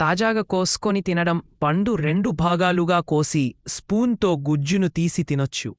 తాజాగా కోసుకొని తినడం పండు రెండు భాగాలుగా కోసి స్పూన్తో గుజ్జును తీసి తినొచ్చు.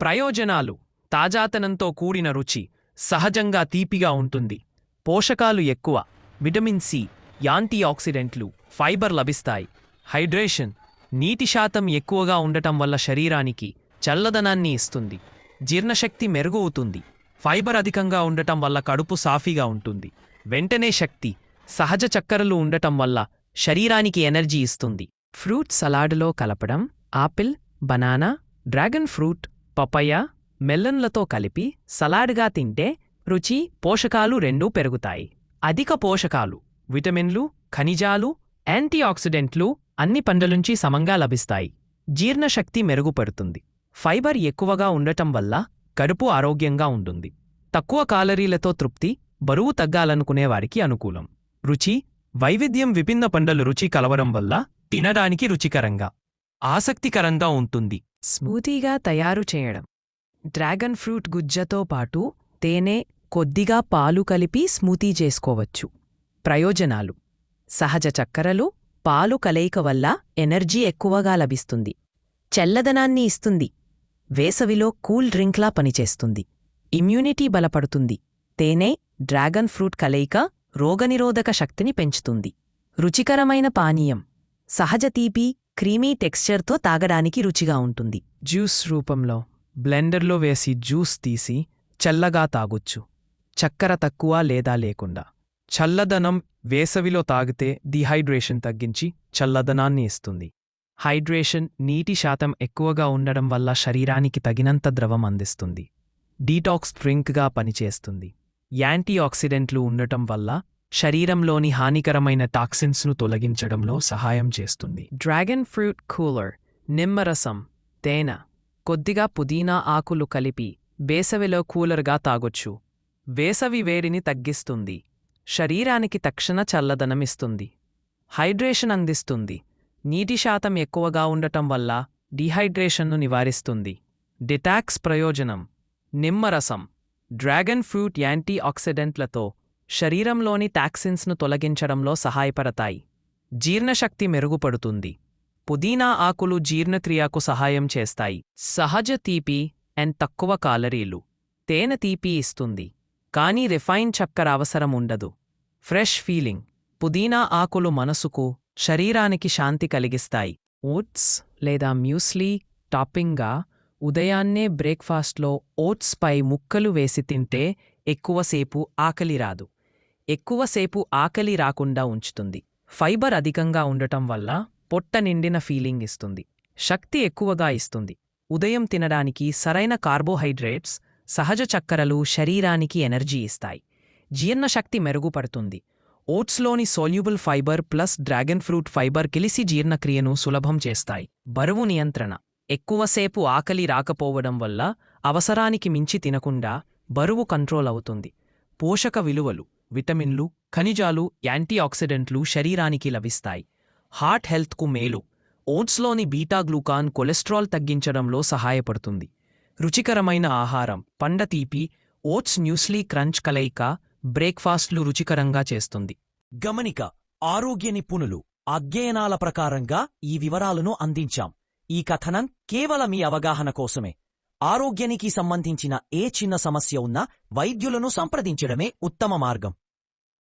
ప్రయోజనాలు. తాజాతనంతో కూడిన రుచి సహజంగా తీపిగా ఉంటుంది. పోషకాలు ఎక్కువ. విటమిన్ సి యాంటీఆక్సిడెంట్లు ఫైబర్ లభిస్తాయి. హైడ్రేషన్. నీటి శాతం ఎక్కువగా ఉండటం వల్ల శరీరానికి చల్లదనాన్ని ఇస్తుంది. జీర్ణశక్తి మెరుగవుతుంది. ఫైబర్ అధికంగా ఉండటం వల్ల కడుపు సాఫీగా ఉంటుంది. వెంటనే శక్తి. సహజ చక్కెరలు ఉండటం వల్ల శరీరానికి ఎనర్జీ ఇస్తుంది. ఫ్రూట్ సలాడ్లో కలపడం apple banana dragon fruit papaya మెల్లన్లతో కలిపి సలాడ్గా తింటే రుచి పోషకాలు రెండూ పెరుగుతాయి. అధిక పోషకాలు విటమిన్లు ఖనిజాలు యాంటీఆక్సిడెంట్లు అన్ని పండ్లనుంచి సమంగా లభిస్తాయి. జీర్ణశక్తి మెరుగుపడుతుంది. ఫైబర్ ఎక్కువగా ఉండటం వల్ల కడుపు ఆరోగ్యంగా ఉంటుంది. తక్కువ కాలరీలతో తృప్తి బరువు తగ్గాలనుకునేవారికి అనుకూలం. రుచి వైవిధ్యం విభిన్న పండ్ల రుచి కలవడం వల్ల తినడానికి రుచికరంగా ఆసక్తికరంగా ఉంటుంది. స్మూతీగా తయారు చేయడం. డ్రాగన్ ఫ్రూట్ గుజ్జతో పాటు తేనె కొద్దిగా పాలు కలిపి స్మూతీ చేసుకోవచ్చు. ప్రయోజనాలు. సహజ చక్కెరలు పాలు కలయిక వల్ల ఎనర్జీ ఎక్కువగా లభిస్తుంది. చల్లదనాన్ని ఇస్తుంది. వేసవిలో కూల్ డ్రింక్లా పనిచేస్తుంది. ఇమ్యూనిటీ బలపడుతుంది. తేనె డ్రాగన్ ఫ్రూట్ కలయిక రోగనిరోధక శక్తిని పెంచుతుంది. రుచికరమైన పానీయం సహజ తీపి క్రీమీ టెక్స్చర్తో తాగడానికి రుచిగా ఉంటుంది. జ్యూస్ రూపంలో బ్లెండర్లో వేసి జ్యూస్ తీసి చల్లగా తాగొచ్చు. చక్కెర తక్కువ లేదా లేకుండా. చల్లదనం వేసవిలో తాగితే డిహైడ్రేషన్ తగ్గించి చల్లదనాన్ని ఇస్తుంది. హైడ్రేషన్ నీటి శాతం ఎక్కువగా ఉండడం వల్ల శరీరానికి తగినంత ద్రవం అందిస్తుంది. డీటాక్స్ డ్రింక్గా పనిచేస్తుంది. యాంటీ ఆక్సిడెంట్లు ఉండటం వల్ల శరీరంలోని హానికరమైన టాక్సిన్స్ను తొలగించడంలో సహాయం చేస్తుంది. డ్రాగన్ ఫ్రూట్ కూలర్ నిమ్మరసం తేనె కొద్దిగా పుదీనా ఆకులు కలిపి వేసవిలో కూలర్గా తాగొచ్చు. వేసవి వేడిని తగ్గిస్తుంది. శరీరానికి తక్షణ చల్లదనమిస్తుంది. హైడ్రేషన్ అందిస్తుంది. నీటి శాతం ఎక్కువగా ఉండటం వల్ల డిహైడ్రేషన్ను నివారిస్తుంది. డిటాక్స్ ప్రయోజనం నిమ్మరసం డ్రాగన్ ఫ్రూట్ యాంటీ ఆక్సిడెంట్లతో శరీరంలోని టాక్సిన్స్ను తొలగించడంలో సహాయపడతాయి. జీర్ణశక్తి మెరుగుపడుతుంది. పుదీనా ఆకులు జీర్ణక్రియకు సహాయం చేస్తాయి. సహజ తీపి అండ్ తక్కువ కాలరీలు. తేనె తీపి ఇస్తుంది. కానీ రిఫైన్ చక్కెర అవసరం ఉండదు. Fresh feeling. పుదీనా ఆకులు మనసుకు శరీరానికి శాంతి కలిగిస్తాయి. ఓట్స్ లేదా మ్యూస్లీ టాపింగ్గా ఉదయాన్నే బ్రేక్ఫాస్ట్లో ఓట్స్ పై ముక్కలు వేసి తింటే ఎక్కువసేపు ఆకలి రాదు. ఎక్కువసేపు ఆకలి రాకుండా ఉంచుతుంది. ఫైబర్ అధికంగా ఉండటం వల్ల పొట్ట నిండిన ఫీలింగ్ ఇస్తుంది. శక్తి ఎక్కువగా ఇస్తుంది. ఉదయం తినడానికి సరైన కార్బోహైడ్రేట్స్ సహజ చక్కెరలు శరీరానికి ఎనర్జీ ఇస్తాయి. జీర్ణశక్తి మెరుగుపడుతుంది. ఓట్స్లోని soluble fibre plus dragon fruit fibre కిలిసి జీర్ణక్రియను సులభం చేస్తాయి. బరువు నియంత్రణ. ఎక్కువసేపు ఆకలి రాకపోవడం వల్ల అవసరానికి మించి తినకుండా బరువు కంట్రోల్ అవుతుంది. పోషక విలువలు విటమిన్లు ఖనిజాలు యాంటీఆక్సిడెంట్లు శరీరానికి లభిస్తాయి. హార్ట్ హెల్త్కు మేలు. ఓట్స్లోని బీటా గ్లూకాన్ కొలెస్ట్రాల్ తగ్గించడంలో సహాయపడుతుంది. రుచికరమైన ఆహారం పండ తీపి ఓట్స్ న్యూస్లీ క్రంచ్ కలయిక బ్రేక్ఫాస్ట్లు రుచికరంగా చేస్తుంది. గమనిక ఆరోగ్య నిపుణులు అధ్యయనాల ప్రకారంగా ఈ వివరాలను అందించాం. ఈ కథనం కేవలం మీ అవగాహన కోసమే. ఆరోగ్యానికి సంబంధించిన ఏ చిన్న సమస్య ఉన్నా వైద్యులను సంప్రదించడమే ఉత్తమ మార్గం.